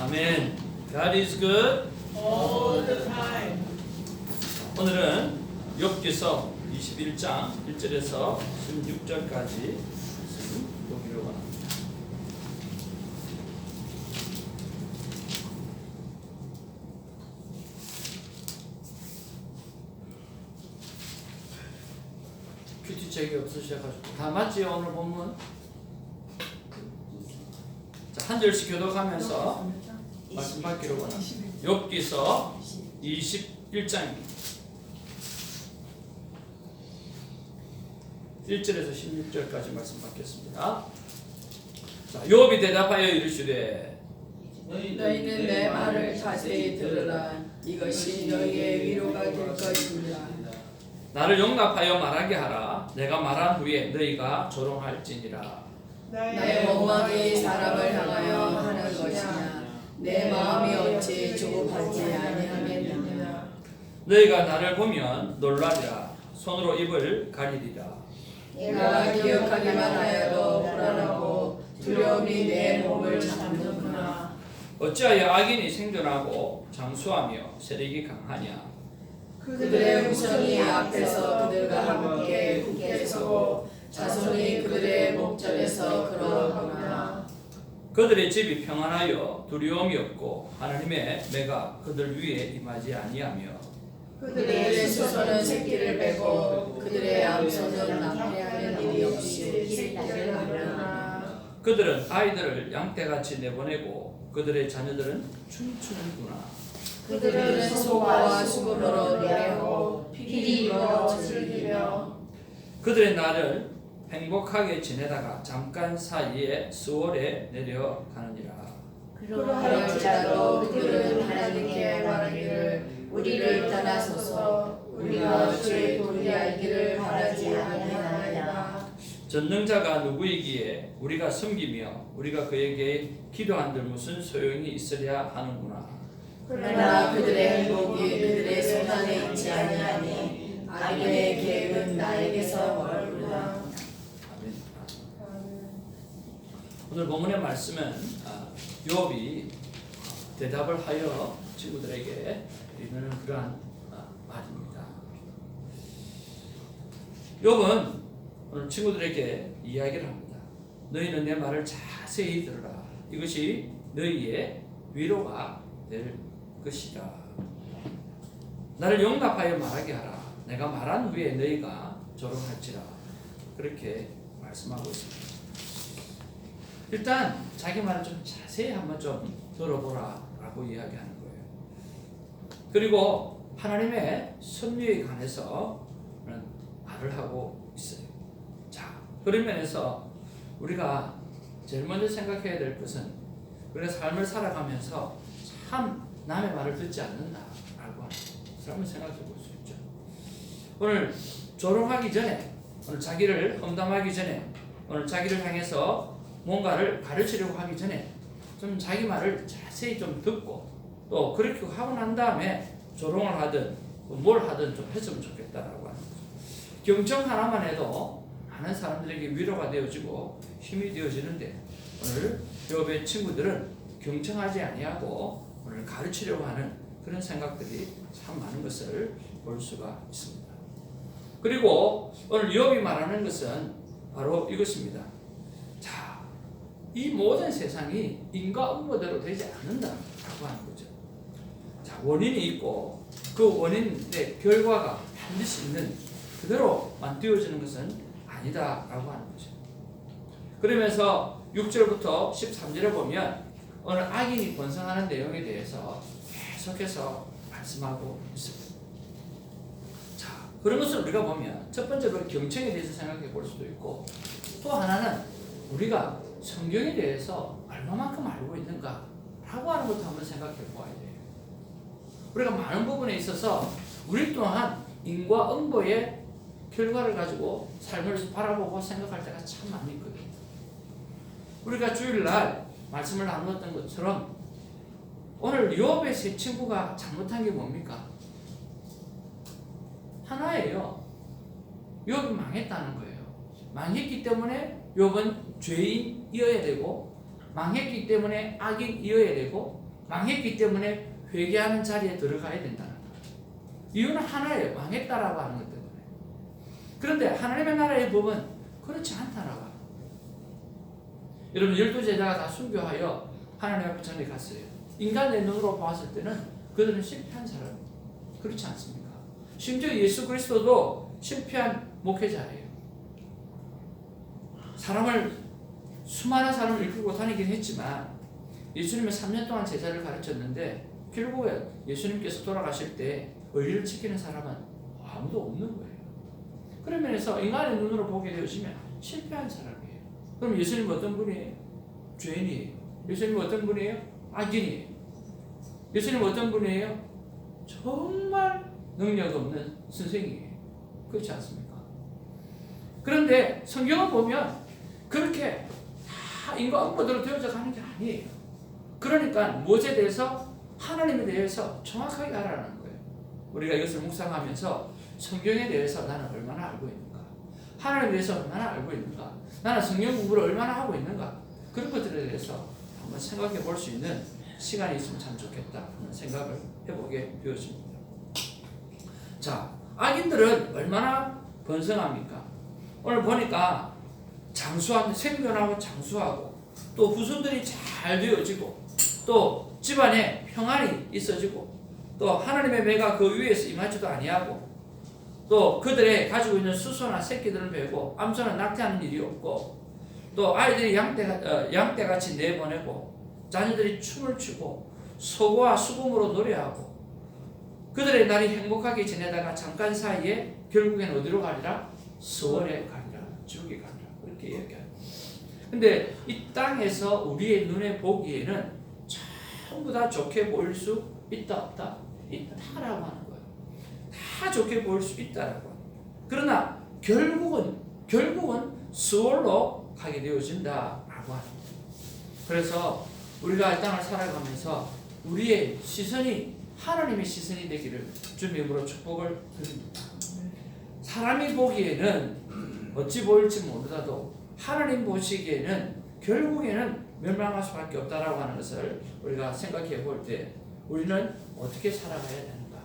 아멘. God is good. all the time. 오늘은 욥기서 21장 1절에서 16절까지 보기로 합니다. 큐티책이 없으셔가지고 다 맞지 오늘 본문? 자, 한 절씩 교독하면서 말씀 받기로 원합니다. 욥기서 21장입니다. 1절에서 16절까지 말씀 받겠습니다. 자, 욥이 대답하여 이르시되 너희는 내 말을 자세히 들으라. 이것이 너희의 위로가 될 것입니다. 나를 용납하여 말하게 하라. 내가 말한 후에 너희가 조롱할지니라. 내 원망이 사람을 향하여 하는 것이냐? 내 마음이 어찌 조급하지 아니하겠느냐? 너희가 나를 보면 놀라리라. 손으로 입을 가리리라. 내가 기억하기만 하여도 불안하고 두려움이 내 몸을 잡는구나. 어찌하여 악인이 생존하고 장수하며 세력이 강하냐? 그들의 후손이 앞에서 그들과 함께 굳게 서고 자손이 그들의 목전에서 그러하구나. 그들의 집이 평안하여 두려움이 없고 하나님의 매가 그들 위에 임하지 아니하며 그들의 수소는 새끼를 빼고 그들의 암소는 낭패하는 일이 없이 새끼를 낳으나 그들은 아이들을 양떼같이 내보내고 그들의 자녀들은 춤추는구나. 그들은 소와 수금으로 노래하고 피리로 즐기며 그들의 날을 행복하게 지내다가 잠깐 사이에 수월에 내려가느니라. 그러할지라도 그들은 하나님께 말하기를 우리를 떠나소서 우리가 주의 알기를 바라지 아니하나이다 전능자가 누구이기에 우리가 섬기며 우리가 그에게 기도한들 무슨 소용이 있으랴 하는구나. 그러나 그들의 행복이 그들의 손 안에 있지 아니하니 악인의 계획은 나에게서 멀구나 아멘. 오늘 본문의 말씀은 아, 욥이 대답을 하여 친구들에게 이르는 그러한 아, 말입니다. 욥은 오늘 친구들에게 이야기를 합니다. 너희는 내 말을 자세히 들으라. 이것이 너희의 위로가 될 것이다. 나를 용납하여 말하게 하라. 내가 말한 후에 너희가 조롱할지라. 그렇게 말씀하고 있습니다. 일단 자기 말을 좀 자세히 한번 좀 들어보라라고 이야기하는 거예요. 그리고 하나님의 섭리에 관해서 말을 하고 있어요. 자, 그런 면에서 우리가 제일 먼저 생각해야 될 것은 우리가 삶을 살아가면서 참 남의 말을 듣지 않는다라고 하는 것을 생각해 볼 수 있죠. 오늘 조롱하기 전에 오늘 자기를 험담하기 전에 오늘 자기를 향해서 뭔가를 가르치려고 하기 전에 좀 자기 말을 자세히 좀 듣고 또 그렇게 하고 난 다음에 조롱을 하든 뭘 하든 좀 했으면 좋겠다라고 하는 거죠. 경청 하나만 해도 많은 사람들에게 위로가 되어지고 힘이 되어지는데 오늘 욥의 친구들은 경청하지 아니하고 오늘 가르치려고 하는 그런 생각들이 참 많은 것을 볼 수가 있습니다. 그리고 오늘 욥이 말하는 것은 바로 이것입니다. 자, 이 모든 세상이 인과 응모대로 되지 않는다라고 하는 거죠. 자, 원인이 있고 그 원인의 결과가 반드시 있는 그대로만 되어지는 것은 아니다라고 하는 거죠. 그러면서 6절부터 13절에 보면 오늘 악인이 번성하는 내용에 대해서 계속해서 말씀하고 있습니다. 자, 그런 것을 우리가 보면 첫 번째로 경청에 대해서 생각해 볼 수도 있고 또 하나는 우리가 성경에 대해서 얼마만큼 알고 있는가 라고 하는 것도 한번 생각해 보아야 돼요. 우리가 많은 부분에 있어서 우리 또한 인과 응보의 결과를 가지고 삶을 바라보고 생각할 때가 참 많이 있거든요. 우리가 주일날 말씀을 나눴던 것처럼 오늘 유업의 세 친구가 잘못한 게 뭡니까? 하나예요. 유업이 망했다는 거예요. 망했기 때문에 유업은 죄인이어야 되고 망했기 때문에 악인이어야 되고 망했기 때문에 회개하는 자리에 들어가야 된다는 거예요. 이유는 하나예요. 망했다라고 하는 것 때문에. 그런데 하나님의 나라의 법은 그렇지 않다라고. 여러분 열두 제자가 다 순교하여 하나님 앞에 전에 갔어요. 인간의 눈으로 봤을 때는 그들은 실패한 사람. 그렇지 않습니까? 심지어 예수 그리스도도 실패한 목회자예요. 사람을 수많은 사람을 이끌고 다니긴 했지만 예수님은 3년 동안 제자를 가르쳤는데 결국에 예수님께서 돌아가실 때 의리를 지키는 사람은 아무도 없는 거예요. 그런 면에서 인간의 눈으로 보게 되어지면 실패한 사람이에요. 그럼 예수님 어떤 분이에요? 죄인이에요. 예수님 어떤 분이에요? 악인이에요. 예수님 어떤 분이에요? 정말 능력 없는 선생이에요. 그렇지 않습니까? 그런데 성경을 보면 그렇게 다 인과 업무대로 되어져 가는 게 아니에요. 그러니까 무엇에 대해서 하나님에 대해서 정확하게 알아라는 거예요. 우리가 이것을 묵상하면서 성경에 대해서 나는 얼마나 알고 있는가? 하나님에 대해서 얼마나 알고 있는가? 나는 성경 공부를 얼마나 하고 있는가? 그런 것들에 대해서 한번 생각해 볼 수 있는 시간이 있으면 참 좋겠다 하는 생각을 해보게 되었습니다. 자, 악인들은 얼마나 번성합니까? 오늘 보니까 장수하고 생존하고 장수하고 또 후손들이 잘 되어지고 또 집안에 평안이 있어지고 또 하나님의 매가 그 위에서 임하지도 아니하고 또 그들의 가지고 있는 수소나 새끼들을 베고 암소는 낙태하는 일이 없고 또 아이들이 양떼, 어, 양떼같이 내보내고 자녀들이 춤을 추고 소고와 수금으로 노래하고 그들의 날이 행복하게 지내다가 잠깐 사이에 결국엔 어디로 가리라? 서월에 가리라 지옥에 가 이렇게 이야기합니다. 근데 이 땅에서 우리의 눈에 보기에는 전부 다 좋게 보일 수 있다 없다 있다라고 하는 거예요. 다 좋게 보일 수 있다라고. 그러나 결국은 결국은 수월로 가게 되어진다라고 합니다. 그래서 우리가 이 땅을 살아가면서 우리의 시선이 하나님의 시선이 되기를 주님으로 축복을 드립니다. 사람이 보기에는 어찌 보일지 모르다도 하나님 보시기에는 결국에는 멸망할 수밖에 없다라고 하는 것을 우리가 생각해 볼 때 우리는 어떻게 살아가야 되는가?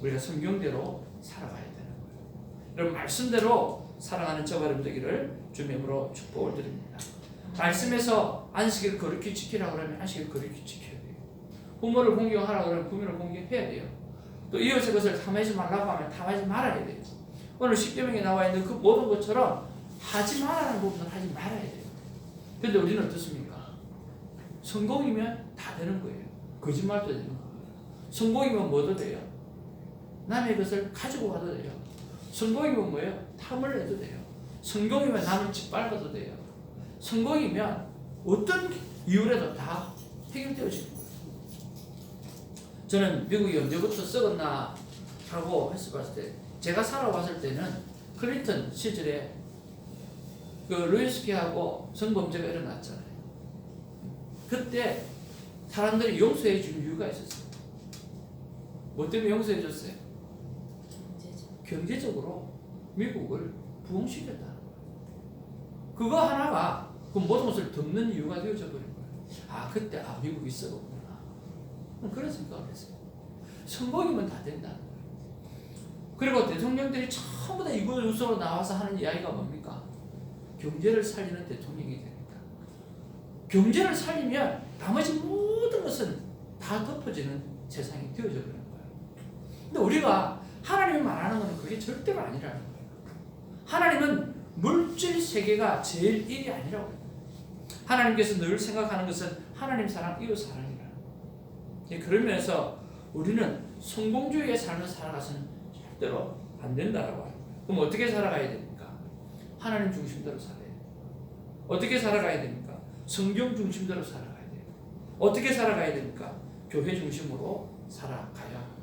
우리가 성경대로 살아가야 되는 거예요. 여러분 말씀대로 살아가는 저가 여러분 되기를 주님으로 축복을 드립니다. 말씀에서 안식일을 거룩히 지키라 그러면 안식일을 거룩히 지켜야 돼요. 부모를 공경하라 그러면 부모를 공경해야 돼요. 또 이웃의 것을 탐하지 말라고 하면 탐하지 말아야 돼요. 오늘 십계명에 나와 있는 그 모든 것처럼 하지 말라는 부분은 하지 말아야 돼요. 근데 우리는 어떻습니까? 성공이면 다 되는 거예요. 거짓말도 되는 거예요. 성공이면 뭐도 돼요? 남의 것을 가지고 가도 돼요. 성공이면 뭐예요? 탐을 내도 돼요. 성공이면 남을 짓밟아도 돼요. 성공이면 어떤 이유라도 다 해결되어지는 거예요. 저는 미국이 언제부터 썩었나 하고 했을 때 제가 살아왔을 때는 클린턴 시절에 그 루이스키하고 성범죄가 일어났잖아요. 그때 사람들이 용서해 준 이유가 있었어요. 뭐 때문에 용서해 줬어요? 경제적으로 미국을 부흥시켰다는 거예요. 그거 하나가 그 모든 것을 덮는 이유가 되어져 버린 거예요. 아 그때 아 미국이 썩었구나. 그런 생각을 했어요. 성공이면 다 된다는. 그리고 대통령들이 전부 다 이걸 우선으로 나와서 하는 이야기가 뭡니까? 경제를 살리는 대통령이 됩니다. 경제를 살리면 나머지 모든 것은 다 덮어지는 세상이 되어져 버리는 거예요. 근데 우리가 하나님이 말하는 것은 그게 절대로 아니라는 거예요. 하나님은 물질 세계가 제일 일이 아니라고. 하나님께서 늘 생각하는 것은 하나님 사랑, 이웃 사랑이라는 거예요. 예, 그런 면에서 우리는 성공주의의 삶을 살아가서는 절 대로 안 된다라고 해요. 그럼 어떻게 살아가야 됩니까? 하나님 중심대로 살아야 돼요. 어떻게 살아가야 됩니까? 성경 중심대로 살아가야 돼요. 어떻게 살아가야 됩니까? 교회 중심으로 살아가야.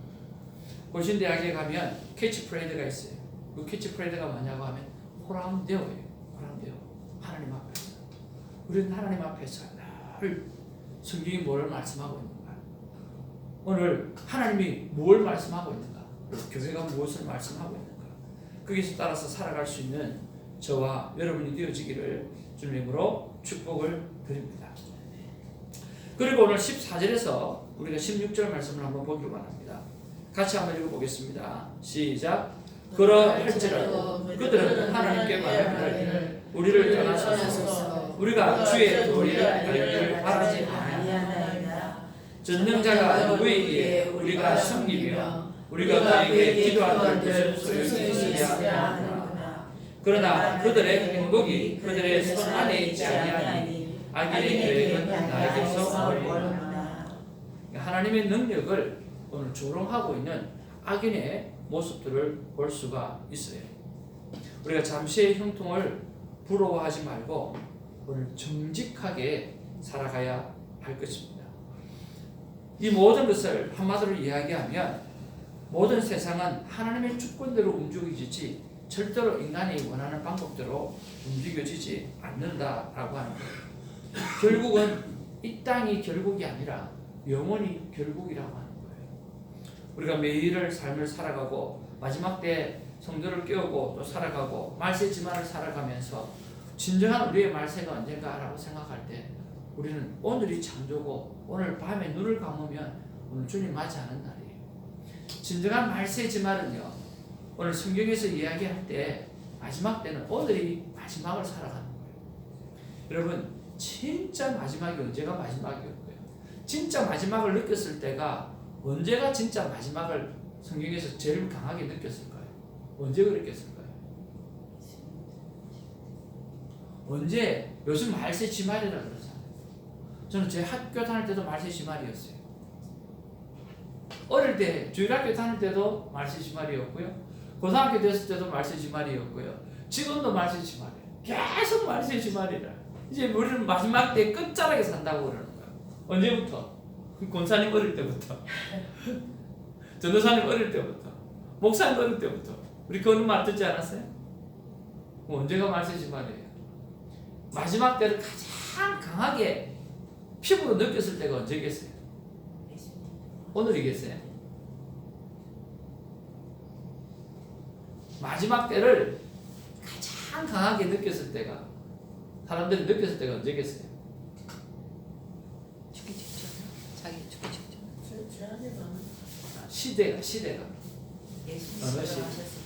고신대학에 가면 캐치프레이드가 있어요. 그 캐치프레이드가 뭐냐고 하면 호람되어예요. 호람되어. 하나님 앞에서. 우리는 하나님 앞에서 늘 성경이 뭘 말씀하고 있는가? 오늘 하나님이 뭘 말씀하고 있는가? 교회가 무엇을 말씀하고 있는가? 거기서 따라서 살아갈 수 있는 저와 여러분이 되어지기를 주님으로 축복을 드립니다. 그리고 오늘 14절에서 우리가 16절 말씀을 한번 보기로 원합니다. 같이 한번 읽어보겠습니다. 시작. 그러할지라도 그들은 하나님께만 하기를 우리를 떠나소서 우리가 주의 도리를 알기를 바라지 아니하나이다. 전능자가 누구에게 우리가 섬기며 우리가 그에게 기도한들 무슨 소용이 있으랴 하느냐. 그러나 그들의 행복이 그들의 손 안에 있지 아니하니 악인의 계획은 나에게서 멀리나 하나님의 능력을 오늘 조롱하고 있는 악인의 모습들을 볼 수가 있어요. 우리가 잠시의 형통을 부러워하지 말고 오늘 정직하게 살아가야 할 것입니다. 이 모든 것을 한마디로 이야기하면 모든 세상은 하나님의 주권대로 움직이지 절대로 인간이 원하는 방법대로 움직여지지 않는다라고 하는 거예요. 결국은 이 땅이 결국이 아니라 영원히 결국이라고 하는 거예요. 우리가 매일을 삶을 살아가고 마지막 때 성도를 깨우고 또 살아가고 말세 지만을 살아가면서 진정한 우리의 말세가 언젠가라고 생각할 때 우리는 오늘이 창조고 오늘 밤에 눈을 감으면 오늘 주님 맞이하는 날이에요. 진정한 말세지만은요 오늘 성경에서 이야기할 때 마지막 때는 오늘이 마지막을 살아가는 거예요. 여러분 진짜 마지막이 언제가 마지막이었고요. 진짜 마지막을 느꼈을 때가 언제가 진짜 마지막을 성경에서 제일 강하게 느꼈을까요? 언제 그랬겠을까요? 언제 요즘 말세 지말이라 그러잖아요. 저는 제 학교 다닐 때도 말세 지말이었어요. 어릴 때 주일학교 다닐 때도 말세 지말이었고요. 고등학교 됐을 때도 말세 지말이었고요. 지금도 말세 지말이에요. 계속 말세 지말이라. 이제 우리는 마지막 때 끝자락에 산다고 그러는 거예요. 언제부터? 권사님 어릴 때부터. 전도사님 어릴 때부터. 목사님 어릴 때부터. 우리 그런 말 듣지 않았어요? 뭐 언제가 말세 지말이에요? 마지막 때를 가장 강하게 피부로 느꼈을 때가 언제겠어요? 오늘이겠어요? 마지막 때를 가장 강하게 느꼈을 때가 사람들이 느꼈을 때가 언제겠어요? 죽기 직전 자기 죽기 직전 아, 시대가 시대가 예수님 어느 시- 돌아가셨을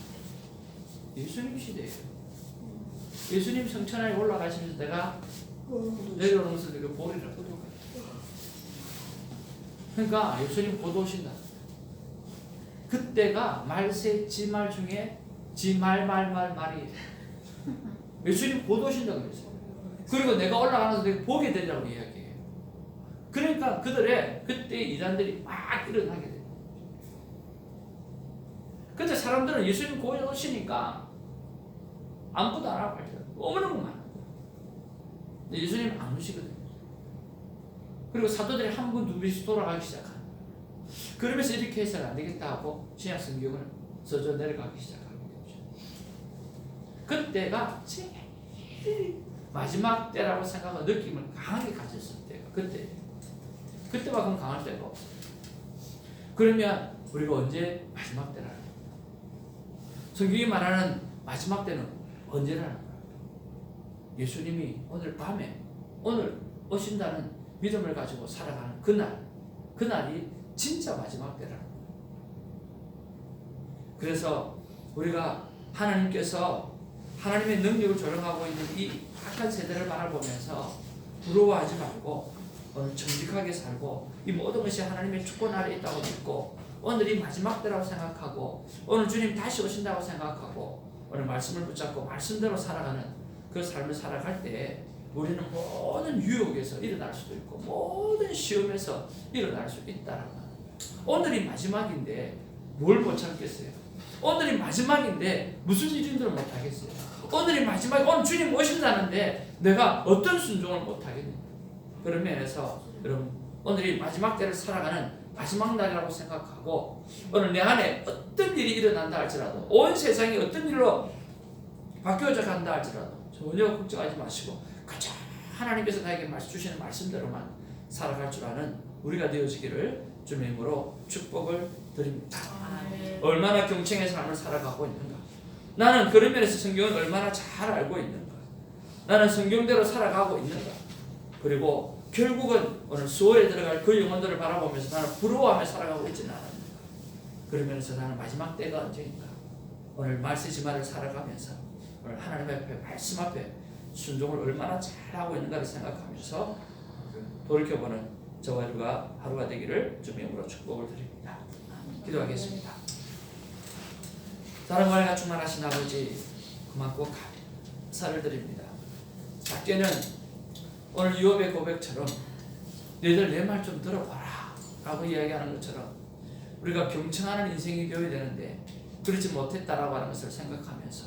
예수님 시대예요. 예수님 성천하에 올라가시면서 내가 내려오면서 내가 보리라. 그러니까 예수님 곧 오신다. 그때가 말세 지말 중에 지말 말 말 말이 예수님 곧 오신다 그랬어요. 그리고 내가 올라가면서 내가 보게 되리라고 이야기해요. 그러니까 그들의 그때 이단들이 막 일어나게 돼요. 근데 사람들은 예수님 곧 오시니까 아무것도 안 하고 갈때 너무너무 많아. 예수님 안 오시거든요. 그리고 사도들이 한 분, 두 분씩 돌아가기 시작하는 거예요. 그러면서 이렇게 해서는 안 되겠다 하고 신약 성경을 써져 내려가기 시작하게 되죠. 그때가 제일 마지막 때라고 생각하고 느낌을 강하게 가졌을 때가 그때. 그때만큼 강할 때가. 그러면 우리가 언제 마지막 때라는 거예요? 성경이 말하는 마지막 때는 언제라는 거예요? 예수님이 오늘 밤에 오늘 오신다는 믿음을 가지고 살아가는 그날 그날이 진짜 마지막 때라는 거예요. 그래서 우리가 하나님께서 하나님의 능력을 조령하고 있는 이 악한 세대를 바라보면서 부러워하지 말고 오늘 정직하게 살고 이 모든 것이 하나님의 주권 아래 있다고 믿고 오늘이 마지막 때라고 생각하고 오늘 주님 다시 오신다고 생각하고 오늘 말씀을 붙잡고 말씀대로 살아가는 그 삶을 살아갈 때 우리는 모든 유혹에서 일어날 수도 있고 모든 시험에서 일어날 수 하는 거예요. 오늘이 마지막인데 뭘 못 참겠어요? 오늘이 마지막인데 무슨 일인지를 못 하겠어요? 오늘이 마지막 오늘 주님 오신다는데 내가 어떤 순종을 못 하겠느냐? 그런 면에서 여러분 오늘이 마지막 때를 살아가는 마지막 날이라고 생각하고 오늘 내 안에 어떤 일이 일어난다 할지라도 온 세상이 어떤 일로 바뀌어져 간다 할지라도 전혀 걱정하지 마시고 가장 하나님께서 나에게 말씀 주시는 말씀대로만 살아갈 줄 아는 우리가 되어지기를 주님의 이름으로 축복을 드립니다. 얼마나 경청의 삶을 살아가고 있는가. 나는 그런 면에서 성경을 얼마나 잘 알고 있는가. 나는 성경대로 살아가고 있는가. 그리고 결국은 오늘 수호에 들어갈 그 영혼들을 바라보면서 나는 부러워하며 살아가고 있지는 않습니다. 그러면서 나는 마지막 때가 언제인가? 오늘 말쓰지마를 살아가면서 오늘 하나님 앞에 말씀 앞에 순종을 얼마나 잘하고 있는가를 생각하면서 돌이켜보는 저와 여러가 하루가 되기를 주님으로 축복을 드립니다. 기도하겠습니다. 사랑과 충만하신 아버지 고맙고 감사를 드립니다. 작게는 오늘 유업의 고백처럼 너희들 내 말 좀 들어봐라 라고 이야기하는 것처럼 우리가 경청하는 인생이 되어야 되는데 그렇지 못했다라고 하는 것을 생각하면서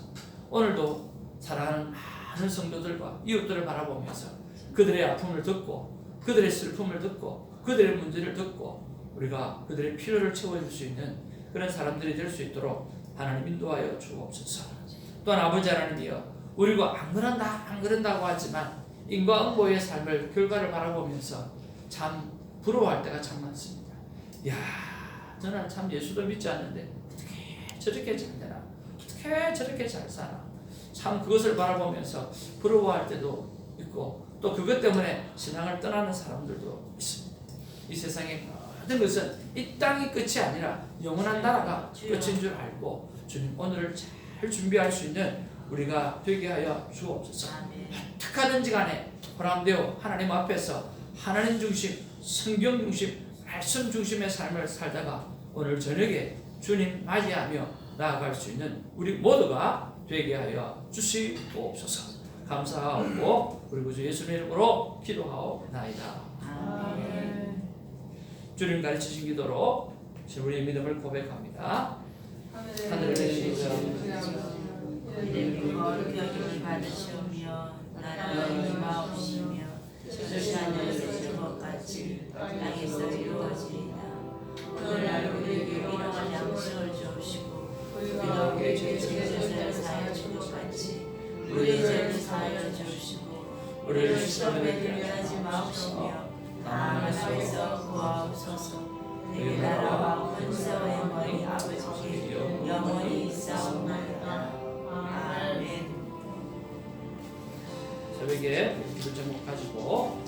오늘도 사랑하는 많은 성도들과 이웃들을 바라보면서 그들의 아픔을 듣고 그들의 슬픔을 듣고 그들의 문제를 듣고 우리가 그들의 필요를 채워줄 수 있는 그런 사람들이 될 수 있도록 하나님 인도하여 주옵소서. 또한 아버지 하나님이여 우리가 안 그런다 안 그런다고 하지만 인과응보의 삶을 결과를 바라보면서 참 부러워할 때가 참 많습니다. 야 저는 참 예수도 믿지 않는데 어떻게 저렇게 잘 되나 어떻게 저렇게 잘 사나 참 그것을 바라보면서 부러워할 때도 있고 또 그것 때문에 신앙을 떠나는 사람들도 있습니다. 이 세상의 모든 것은 이 땅이 끝이 아니라 영원한 나라가 끝인 줄 알고 주님 오늘을 잘 준비할 수 있는 우리가 되게 하여 주옵소서. 어떻게든지 간에 호람되어 하나님 앞에서 하나님 중심, 성경 중심, 말씀 중심의 삶을 살다가 오늘 저녁에 주님 맞이하며 나아갈 수 있는 우리 모두가 되게 하여 주시옵소서. 감사하고 우리 구주 예수님 이름으로 기도하옵나이다. 주님 가르치신 기도로 우리의 믿음을 고백합니다. 하늘에 계신 이름이 거룩히 여김을 받으시오며 나라는 임하옵시며 뜻이 하늘에서 것 같이 땅에서 이루어지이다 오늘날 우리에게 일용할 양식을 주옵시고 우리가 우리의 죄 지은 사하여 준것 같이 우리의 죄를 사하여 주옵시고 우리를 시험에 들게 하지 마옵시며 다만 앞에서 구하옵소서. 내게 나라와 권세와 영원히 아버지께 영원히 있사옵나이다. 아멘. 새벽에 기도 제목 가지고